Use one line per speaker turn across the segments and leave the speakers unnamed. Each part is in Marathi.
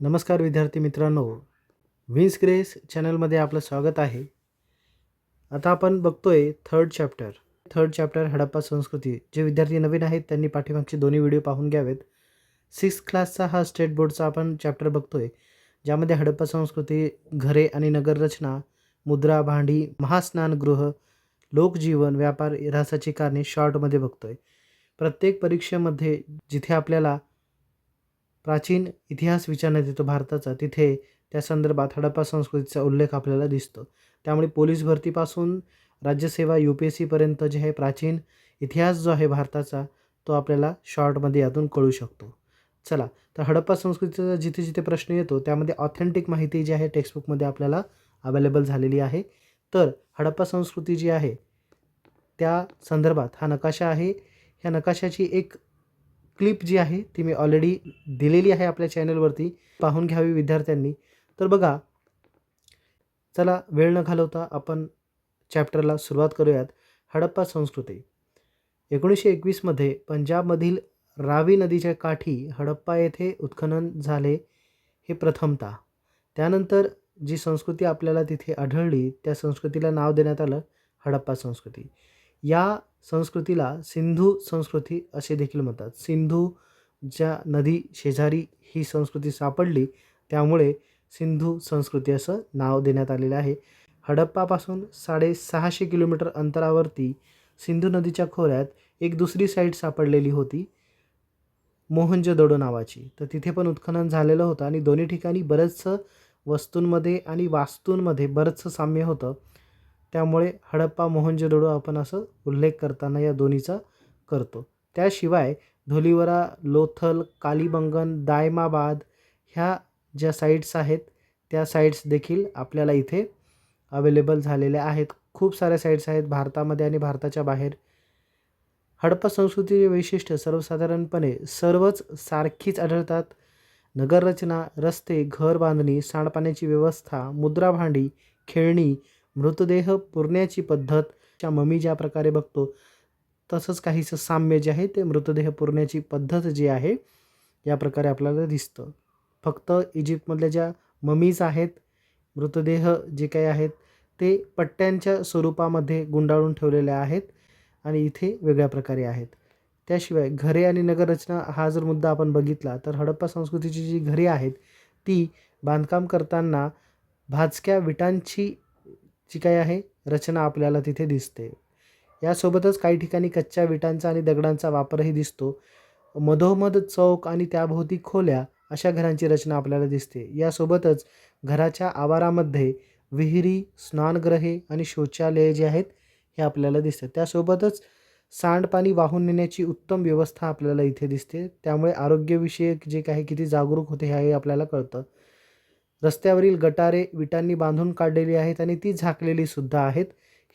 नमस्कार विद्यार्थी मित्रांनो. विन्स ग्रेस चॅनलमध्ये आपलं स्वागत आहे. आता आपण बघतोय third chapter third chapter Harappa संस्कृती. जे विद्यार्थी नवीन आहेत त्यांनी पाठीमागचे दोन्ही व्हिडिओ पाहून घ्यावेत. सिक्स क्लासचा हा स्टेट बोर्डचा आपण चॅप्टर बघतोय ज्यामध्ये हडप्पा संस्कृती घरे आणि नगररचना मुद्रा भांडी महास्नानगृह लोकजीवन व्यापार ऱ्हासाची कारणे शॉर्टमध्ये बघतोय. प्रत्येक परीक्षेमध्ये जिथे आपल्याला प्राचीन इतिहास विचारण्यात येतो भारताचा. तिथे त्या संदर्भात हडप्पा संस्कृतीचा उल्लेख आपल्याला दिसतो. त्यामुळे पोलीस भरतीपासून राज्यसेवा यू पी एस सीपर्यंत जे आहे प्राचीन इतिहास जो आहे भारताचा तो आपल्याला शॉर्टमध्ये यातून कळू शकतो. चला तर हडप्पा संस्कृतीचा जिथे जिथे प्रश्न येतो त्यामध्ये ऑथेंटिक माहिती जी आहे टेक्स्टबुकमध्ये आपल्याला अवेलेबल झालेली आहे. तर हडप्पा संस्कृती जी आहे त्या संदर्भात हा नकाशा आहे. ह्या नकाशाची एक क्लिप जी आहे ती मी ऑलरेडी दिलेली आहे आपल्या चॅनलवरती पाहून घ्यावी विद्यार्थ्यांनी. तर बघा चला वेळ न घालवता आपण चॅप्टरला सुरुवात करूयात. हडप्पा संस्कृती. एकोणीसशे एकवीसमध्ये पंजाबमधील रावी नदीच्या काठी हडप्पा येथे उत्खनन झाले हे प्रथमतः. त्यानंतर जी संस्कृती आपल्याला तिथे आढळली त्या संस्कृतीला नाव देण्यात आलं हडप्पा संस्कृती. या संस्कृतीला सिंधू संस्कृती असे देखील म्हणतात. सिंधू ज्या नदी शेजारी ही संस्कृती सापडली त्यामुळे सिंधू संस्कृती असं नाव देण्यात आलेलं आहे. हडप्पापासून साडेसहाशे किलोमीटर अंतरावरती सिंधू नदीच्या खोऱ्यात एक दुसरी साईट सापडलेली होती मोहनजोदडो नावाची. तर तिथे पण उत्खनन झालेलं होतं आणि दोन्ही ठिकाणी बरंचसं वस्तूंमध्ये आणि वास्तूंमध्ये बरंचसं साम्य होतं. त्यामुळे हडप्पा मोहनजोदडो आपण असं उल्लेख करताना या दोन्हीचा करतो. त्याशिवाय धोलीवरा लोथल कालीबंगन दायमाबाद ह्या ज्या साईट्स आहेत त्या साईट्स देखील आपल्याला इथे अवेलेबल झालेल्या आहेत. खूप साऱ्या साईट्स आहेत भारतामध्ये आणि भारताच्या बाहेर. हडप्पा संस्कृतीचे वैशिष्ट्य सर्वसाधारणपणे सर्वच सारखीच आढळतात. नगररचना रस्ते घर बांधणी सांडपाण्याची व्यवस्था मुद्रा भांडी खेळणी मृतदेह पुरण्याची पद्धत च्या मम्मी ज्या प्रकारे बघतो तसंच काहीसं साम्य जे आहे ते मृतदेह पुरण्याची पद्धत जी आहे या प्रकारे आपल्याला दिसतं. फक्त इजिप्तमधल्या ज्या ममीज आहेत मृतदेह जे काही आहेत ते पट्ट्यांच्या स्वरूपामध्ये गुंडाळून ठेवलेले आहेत आणि इथे वेगळ्या प्रकारे आहेत. त्याशिवाय घरे आणि नगररचना हा जर मुद्दा आपण बघितला तर हडप्पा संस्कृतीची जी घरे आहेत ती बांधकाम करताना भाजक्या विटांची जी काही आहे रचना आपल्याला तिथे दिसते. यासोबतच काही ठिकाणी कच्च्या विटांचा आणि दगडांचा वापरही दिसतो. मधोमध चौक आणि त्याभोवती खोल्या अशा घरांची रचना आपल्याला दिसते. यासोबतच घराच्या आवारामध्ये विहिरी स्नानगृहे आणि शौचालये जे आहेत हे आपल्याला दिसतात. त्यासोबतच सांडपाणी वाहून नेण्याची उत्तम व्यवस्था आपल्याला इथे दिसते. त्यामुळे आरोग्यविषयक जे काही किती जागरूक होते हे आपल्याला कळतं. रस्त्यावरील गटारे विटांनी बांधून काढलेली आहेत आणि ती झाकलेली सुद्धा आहेत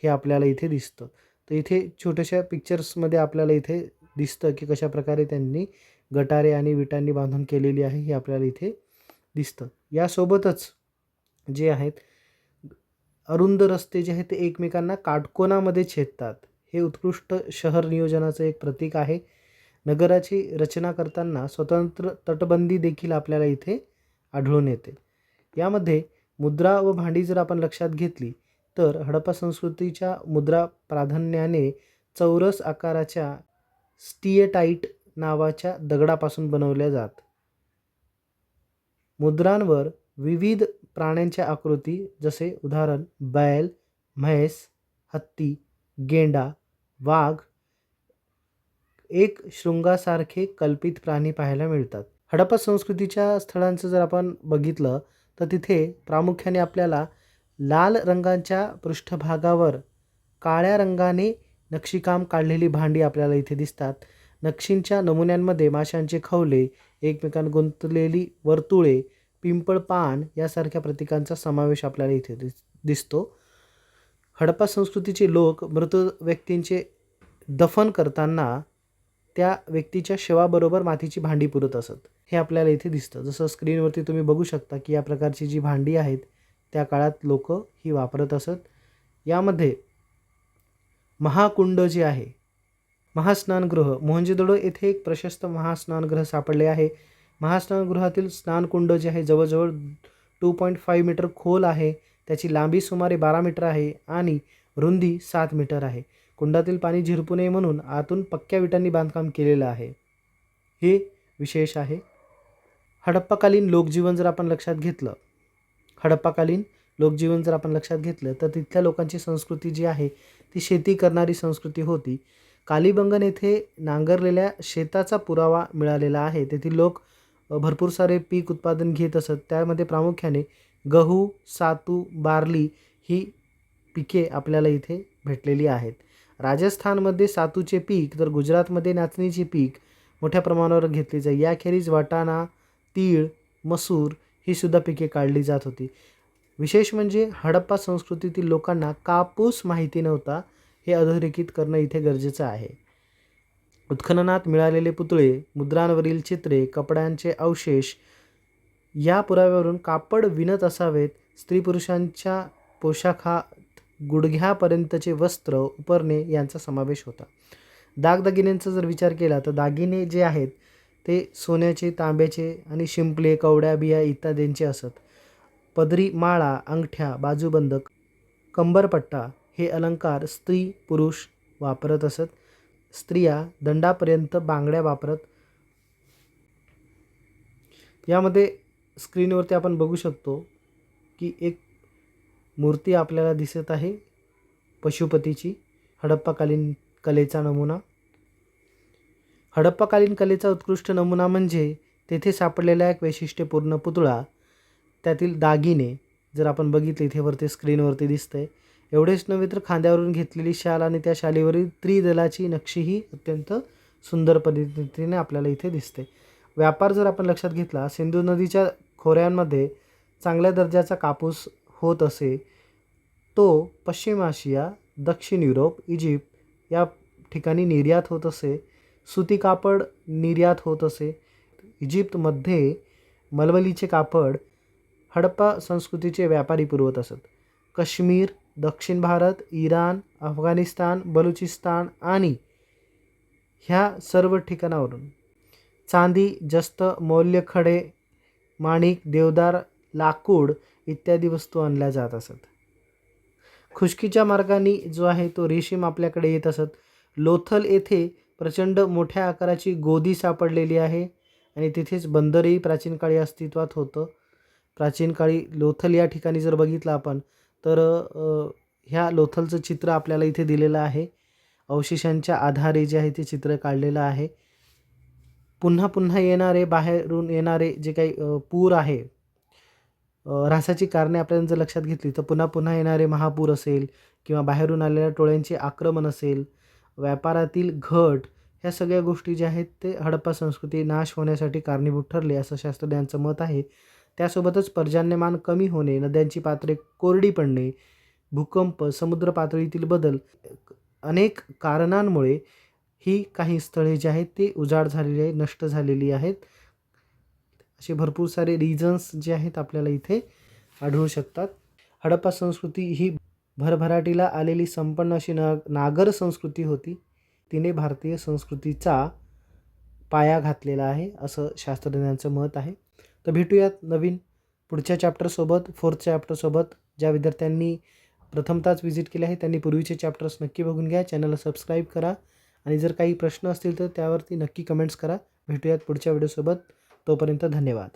हे आपल्याला इथे दिसतं. तर इथे छोट्याशा पिक्चर्समध्ये आपल्याला इथे दिसतं की कशा प्रकारे त्यांनी गटारे आणि विटांनी बांधून केलेली आहे हे आपल्याला इथे दिसतं. यासोबतच जे आहेत अरुंद रस्ते जे आहेत ते एकमेकांना काटकोनामध्ये छेदतात. हे उत्कृष्ट शहर नियोजनाचं एक प्रतीक आहे. नगराची रचना करताना स्वतंत्र तटबंदी देखील आपल्याला इथे आढळून येते. यामध्ये मुद्रा व भांडी जर आपण लक्षात घेतली तर हडप्पा संस्कृतीच्या मुद्रा प्राधान्याने चौरस आकाराच्या स्टिएटाईट नावाच्या दगडापासून बनवल्या जात. मुद्रांवर विविध प्राण्यांच्या आकृती जसे उदाहरण बैल म्हैस हत्ती गेंडा वाघ एक शृंगासारखे कल्पित प्राणी पाहायला मिळतात. हडप्पा संस्कृतीच्या स्थळांचं जर आपण बघितलं तर तिथे प्रामुख्याने आपल्याला लाल रंगाच्या पृष्ठभागावर काळ्या रंगाने नक्षीकाम काढलेली भांडी आपल्याला इथे दिसतात. नक्षींच्या नमुन्यांमध्ये माशांचे खवले एकमेकांत गुंतलेली वर्तुळे पिंपळ पान यासारख्या प्रतीकांचा समावेश आपल्याला इथे दिस दिसतो. हडप्पा संस्कृतीचे लोक मृत व्यक्तींचे दफन करताना त्या व्यक्तीच्या शवाबरोबर मातीची भांडी पुरत असत. हे आपल्याला इथे दिसतं. जसं स्क्रीनवरती तुम्ही बघू शकता की या प्रकारची जी भांडी आहेत त्या काळात लोक ही वापरत असत. यामध्ये महाकुंड जे आहे महास्नानगृह मोहनजोदडो येथे एक प्रशस्त महास्नानगृह सापडले आहे. महास्नानगृहातील स्नानकुंड जे आहे जवळजवळ टू पॉईंट फाईव्ह मीटर खोल आहे. त्याची लांबी सुमारे बारा मीटर आहे आणि रुंदी सात मीटर आहे. कुंडातील पाणी झिरपू नये म्हणून आतून पक्क्या विटांनी बांधकाम केलेलं आहे. हे विशेष आहे. हडप्पाकालीन लोकजीवन जर आपण लक्षात घेतलं हडप्पाकालीन लोकजीवन जर आपण लक्षात घेतलं तर तिथल्या लोकांची संस्कृती जी आहे ती शेती करणारी संस्कृती होती. कालीबंगन येथे नांगरलेल्या शेताचा पुरावा मिळालेला आहे. तेथील लोक भरपूर सारे पीक उत्पादन घेत असत. त्यामध्ये प्रामुख्याने गहू सातू बार्ली ही पिके आपल्याला इथे भेटलेली आहेत. राजस्थानमध्ये सातूचे पीक तर गुजरातमध्ये नाचणीचे पीक मोठ्या प्रमाणावर घेतली जाई. याखेरीज वाटाणा तीळ मसूर ही सुद्धा पिके काढली जात होती. विशेष म्हणजे हडप्पा संस्कृतीतील लोकांना कापूस माहिती नव्हता हे अधोरेखित करणं इथे गरजेचं आहे. उत्खननात मिळालेले पुतळे मुद्रांवरील चित्रे कपड्यांचे अवशेष या पुराव्यावरून कापड विणत असावेत. स्त्री पुरुषांच्या पोशाखात गुडघ्यापर्यंतचे वस्त्र उपरणे यांचा समावेश होता. दागदागिन्यांचा जर विचार केला तर दागिने जे आहेत ते सोन्याचे तांब्याचे आणि शिंपले कवड्या बिया इत्यादींचे असत. पदरी माळा अंगठ्या बाजूबंधक कंबरपट्टा हे अलंकार स्त्री पुरुष वापरत असत. स्त्रिया दंडापर्यंत बांगड्या वापरत. यामध्ये स्क्रीनवरती आपण बघू शकतो की एक मूर्ती आपल्याला दिसत आहे पशुपतीची हडप्पाकालीन कलेचा नमुना. हडप्पाकालीन कलेचा उत्कृष्ट नमुना म्हणजे तेथे सापडलेला एक वैशिष्ट्यपूर्ण पुतळा. त्यातील दागिने जर आपण बघितले इथे वरती स्क्रीनवरती दिसतंय. एवढेच नव्हे तर खांद्यावरून घेतलेली शाल आणि त्या शालीवरील त्रिदलाची नक्षीही अत्यंत सुंदर पद्धतीने आपल्याला इथे दिसते. व्यापार जर आपण लक्षात घेतला सिंधू नदीच्या खोऱ्यांमध्ये चांगल्या दर्जाचा कापूस होत असे तो पश्चिम आशिया दक्षिण युरोप इजिप्त या ठिकाणी निर्यात होत असे. सुती कापड निर्यात होत असे. इजिप्तमध्ये मलवलीचे कापड हडप्पा संस्कृतीचे व्यापारी पुरवत असत. काश्मीर दक्षिण भारत इराण अफगाणिस्तान बलुचिस्तान आणि ह्या सर्व ठिकाणावरून चांदी जस्त मौल्यखडे माणिक देवदार लाकूड इत्यादी वस्तू आणल्या जात असत. खुशकीच्या मार्गाने जो आहे तो रेशीम आपल्याकडे येत असत. लोथल येथे प्रचंड मोठ्या आकाराची गोदी सापडलेली आहे आणि तिथेच बंदरही प्राचीन काळी अस्तित्वात होतं. प्राचीन काळी लोथल या ठिकाणी जर बघितलं आपण तर ह्या लोथलचं चित्र आपल्याला इथे दिलेलं आहे. अवशेषांच्या आधारे जे आहे ते चित्र काढलेलं आहे. पुन्हा पुन्हा येणारे बाहेरून येणारे जे काही पूर आहे रासाची ऱ्हासाची कारणे आपल्याला जर लक्षात घेतली तर पुन्हा पुन्हा येणारे महापूर असेल किंवा बाहेरून आलेल्या टोळ्यांचे आक्रमण असेल व्यापारातील घट ह्या सगळ्या गोष्टी ज्या आहेत ते हडप्पा संस्कृती नाश होण्यासाठी कारणीभूत ठरले असं शास्त्रज्ञांचं मत आहे. त्यासोबतच पर्जन्यमान कमी होणे नद्यांची पात्रे कोरडी पडणे भूकंप समुद्र पातळीतील बदल अनेक कारणांमुळे ही काही स्थळे जी आहेत ती उजाड झालेली आहे नष्ट झालेली आहेत. असे भरपूर सारे रिझन्स जे आहेत आपल्याला इथे आढळू शकतात. हडप्पा संस्कृती ही भरभराटीला आलेली संपन्न अशी न नागर संस्कृती होती. तिने भारतीय संस्कृतीचा पाया घातलेला आहे असं शास्त्रज्ञांचं मत आहे. तर भेटूयात नवीन पुढच्या चॅप्टरसोबत फोर्थ चॅप्टरसोबत ज्या विद्यार्थ्यांनी प्रथमताच व्हिजिट केले आहे त्यांनी पूर्वीचे चॅप्टर्स नक्की बघून घ्या. चॅनलला सबस्क्राईब करा. आणि जर काही प्रश्न असतील तर त्यावरती नक्की कमेंट्स करा. भेटूयात पुढच्या व्हिडिओसोबत तोपर्यंत धन्यवाद.